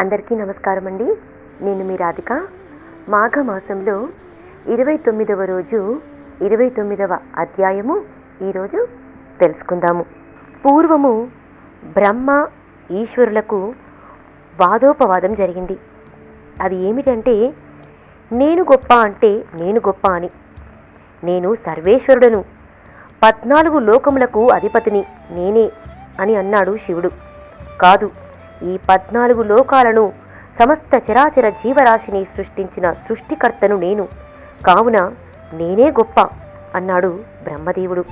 అందరికీ నమస్కారం అండి నేను మీ రాధిక. మాఘ మాసంలో ఇరవై తొమ్మిదవ రోజు ఇరవై తొమ్మిదవ అధ్యాయము ఈరోజు తెలుసుకుందాము. పూర్వము బ్రహ్మ ఈశ్వరులకు వాదోపవాదం జరిగింది. అది ఏమిటంటే నేను గొప్ప అంటే నేను గొప్ప అని. నేను సర్వేశ్వరుడను. పద్నాలుగు లోకములకు అధిపతిని నేనే అని అన్నాడు శివుడు. కాదు ఈ పద్నాలుగు లోకాలను సమస్త చరాచర జీవరాశిని సృష్టించిన సృష్టికర్తను నేను. కావున నేనే గొప్ప అన్నాడు బ్రహ్మదేవుడు.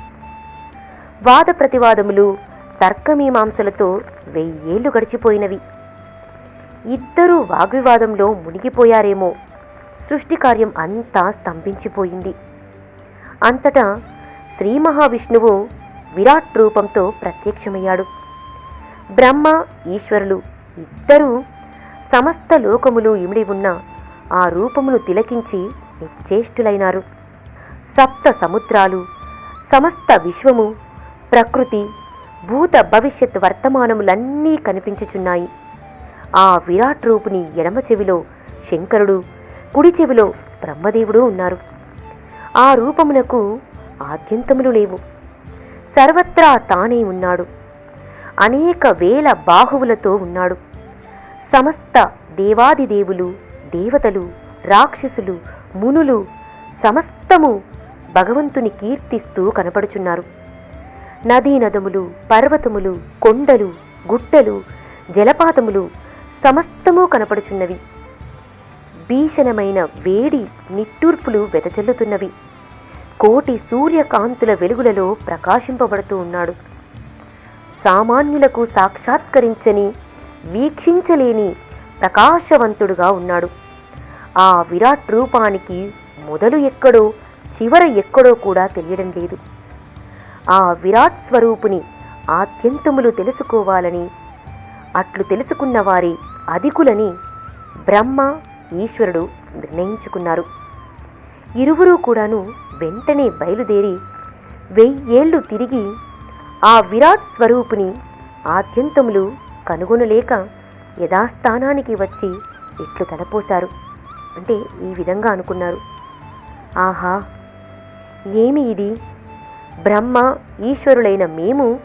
వాద ప్రతివాదములు తర్కమీమాంసలతో వెయ్యేళ్ళు గడిచిపోయినవి. ఇద్దరూ వాగ్వివాదంలో మునిగిపోయారేమో. సృష్టి కార్యం అంతా స్తంభించిపోయింది. అంతటా శ్రీ మహావిష్ణువు విరాట్ రూపంతో ప్రత్యక్షమయ్యాడు. బ్రహ్మ ఈశ్వరులు ఇద్దరూ సమస్త లోకములు ఇమిడి ఉన్న ఆ రూపమును తిలకించి నిశ్చేష్టులైనారు. సప్త సముద్రాలు సమస్త విశ్వము ప్రకృతి భూత భవిష్యత్ వర్తమానములన్నీ కనిపించుచున్నాయి. ఆ విరాట్ రూపుని ఎడమ చెవిలో శంకరుడు కుడి చెవిలో బ్రహ్మదేవుడు ఉన్నారు. ఆ రూపమునకు ఆద్యంతములు లేవు. సర్వత్రా తానే ఉన్నాడు. అనేక వేల బాహువులతో ఉన్నాడు. సమస్త దేవాదిదేవులు దేవతలు రాక్షసులు మునులు సమస్తము భగవంతుని కీర్తిస్తూ కనపడుచున్నారు. నదీ నదములు పర్వతములు కొండలు గుట్టలు జలపాతములు సమస్తము కనపడుచున్నవి. భీషణమైన వేడి నిట్టూర్పులు వెదజల్లుతున్నవి. కోటి సూర్యకాంతుల వెలుగులలో ప్రకాశింపబడుతూ ఉన్నాడు. సామాన్యులకు సాక్షాత్కరించని వీక్షించలేని ప్రకాశవంతుడుగా ఉన్నాడు. ఆ విరాట్ రూపానికి మొదలు ఎక్కడో చివర ఎక్కడో కూడా తెలియడం లేదు. ఆ విరాట్ స్వరూపుని ఆద్యంతములు తెలుసుకోవాలని అట్లు తెలుసుకున్న వారి అధికులని బ్రహ్మ ఈశ్వరుడు నిర్ణయించుకున్నారు. ఇరువురు కూడాను వెంటనే బయలుదేరి వెయ్యేళ్ళు తిరిగి ఆ విరాట్ స్వరూపుని ఆద్యంతములు కనుగొనలేక యథాస్థానానికి వచ్చి ఇట్లు తలపోశారు? అంటే ఈ విధంగా అనుకున్నారు. ఆహా! ఏమి ఇది? బ్రహ్మ ఈశ్వరులైన మేము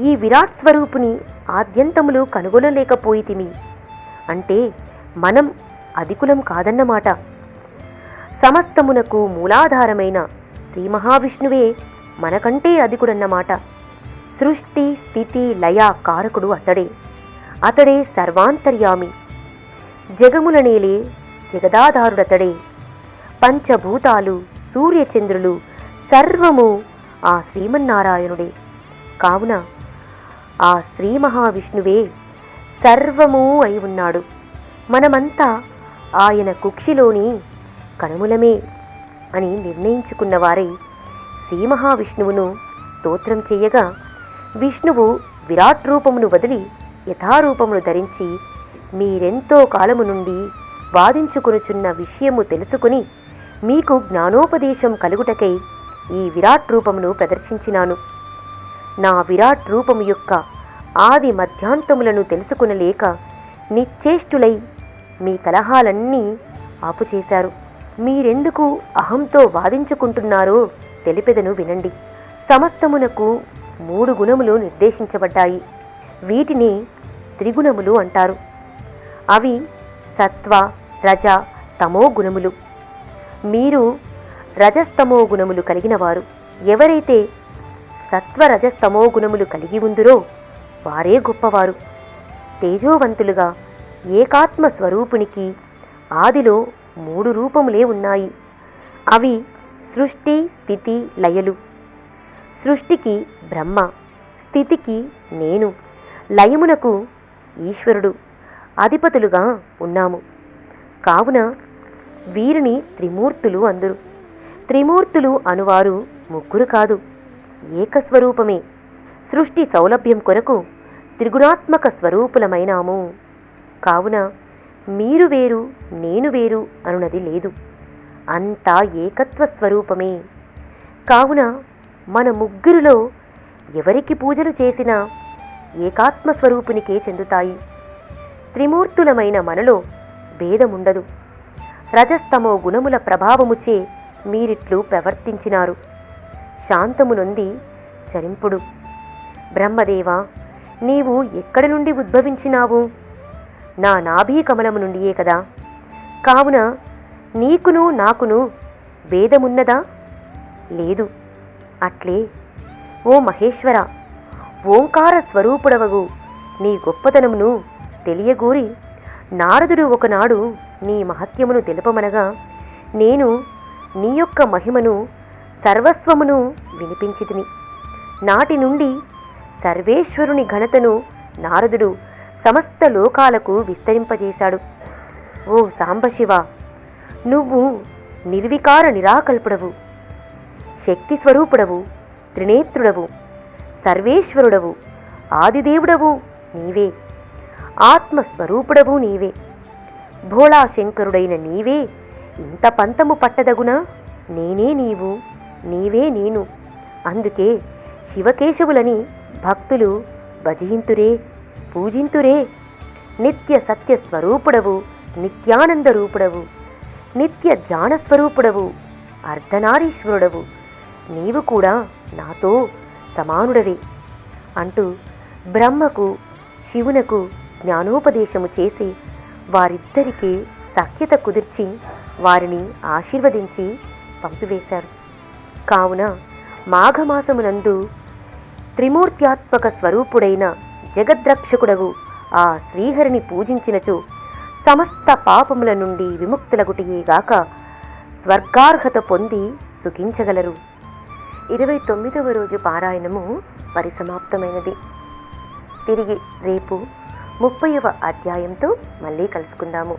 ఈ విరాట్ స్వరూపుని ఆద్యంతములు కనుగొనలేకపోయితిమి. అంటే మనం అధికులం కాదన్నమాట. సమస్తమునకు మూలాధారమైన శ్రీ మహావిష్ణువే మనకంటే అధికుడన్నమాట. సృష్టి స్థితి లయ కారకుడు అతడే. అతడే సర్వాంతర్యామి. జగములనేలే జగదాధారుడతడే. పంచభూతాలు సూర్యచంద్రులు సర్వము ఆ శ్రీమన్నారాయణుడే. కావున ఆ శ్రీ మహావిష్ణువే సర్వము అయి ఉన్నాడు. మనమంతా ఆయన కుక్షిలోని కనుములమే అని నిర్ణయించుకున్నవారై శ్రీ మహావిష్ణువును స్తోత్రం చేయగా విష్ణువు విరాట్ రూపమును వదిలి యథారూపమును ధరించి మీరెంతో కాలము నుండి వాదించుకొనుచున్న విషయము తెలుసుకుని మీకు జ్ఞానోపదేశం కలుగుటకై ఈ విరాట్ రూపమును ప్రదర్శించినాను. నా విరాట్ రూపము యొక్క ఆది మధ్యాంతములను తెలుసుకునలేక నిశ్చేష్టులై మీ కలహాలన్నీ ఆపుచేశారు. మీరెందుకు అహంతో వాదించుకుంటున్నారో తెలిపెదను వినండి. సమస్తమునకు మూడు గుణములు నిర్దేశించబడ్డాయి. వీటిని త్రిగుణములు అంటారు. అవి సత్వ రజ తమో గుణములు. మీరు రజస్తమో గుణములు కలిగిన వారు. ఎవరైతే సత్వరజస్తమో గుణములు కలిగి ఉందిరో వారే గొప్పవారు. తేజోవంతులుగా ఏకాత్మ స్వరూపునికి ఆదిలో మూడు రూపములే ఉన్నాయి. అవి సృష్టి స్థితి లయలు. సృష్టికి బ్రహ్మ స్థితికి నేను లయమునకు ఈశ్వరుడు అధిపతులుగా ఉన్నాము. కావున వీరిని త్రిమూర్తులు అందరు. త్రిమూర్తులు అనువారు ముగ్గురు కాదు ఏకస్వరూపమే. సృష్టి సౌలభ్యం కొరకు త్రిగుణాత్మక స్వరూపులమైనాము. కావున మీరు వేరు నేను వేరు అనునది లేదు. అంతా ఏకత్వ స్వరూపమే. కావున మన ముగ్గురిలో ఎవరికి పూజలు చేసినా ఏకాత్మ స్వరూపునికే చెందుతాయి. త్రిమూర్తులమైన మనలో భేదముండదు. రజస్తమో గుణముల ప్రభావముచే మీరిట్లు ప్రవర్తించినారు. శాంతమునొంది చరింపుడు. బ్రహ్మదేవ నీవు ఎక్కడి నుండి ఉద్భవించినావు? నా నాభీ కమలము నుండియే కదా. కావున నీకును నాకును భేదమున్నదా? లేదు. అట్లే ఓ మహేశ్వర ఓంకార స్వరూపుడవగు నీ గొప్పతనమును తెలియగూరి నారదుడు ఒకనాడు నీ మహత్యమును తెలుపమనగా నేను నీ యొక్క మహిమను సర్వస్వమును వినిపించితిని. నాటి నుండి సర్వేశ్వరుని ఘనతను నారదుడు సమస్త లోకాలకు విస్తరింపజేశాడు. ఓ సాంబశివ నువ్వు నిర్వికార నిరాకల్పుడవు. శక్తి స్వరూపుడవు త్రినేత్రుడవు సర్వేశ్వరుడవు ఆదిదేవుడవు నీవే. ఆత్మస్వరూపుడవు నీవే. భోళాశంకరుడైన నీవే. ఇంత పంతము పట్టదగునా? నేనే నీవు నీవే నేను. అందుకే శివకేశవులని భక్తులు భజయింతురే పూజింతురే. నిత్య సత్య స్వరూపుడవు నిత్యానంద రూపుడవు నిత్య ధ్యానస్వరూపుడవు అర్ధనారీశ్వరుడవు నీవు కూడా నాతో సమానుడవే అంటూ బ్రహ్మకు శివునకు జ్ఞానోపదేశము చేసి వారిద్దరికీ సఖ్యత కుదిర్చి వారిని ఆశీర్వదించి పంపివేశారు. కావున మాఘమాసమునందు త్రిమూర్త్యాత్మక స్వరూపుడైన జగద్రక్షకుడవు ఆ శ్రీహరిని పూజించినచో సమస్త పాపముల నుండి విముక్తులగుటియేగాక స్వర్గార్హత పొంది సుఖించగలరు. ఇరవై తొమ్మిదవ రోజు పారాయణము పరిసమాప్తమైనది. తిరిగి రేపు ముప్పైవ అధ్యాయంతో మళ్ళీ కలుసుకుందాము.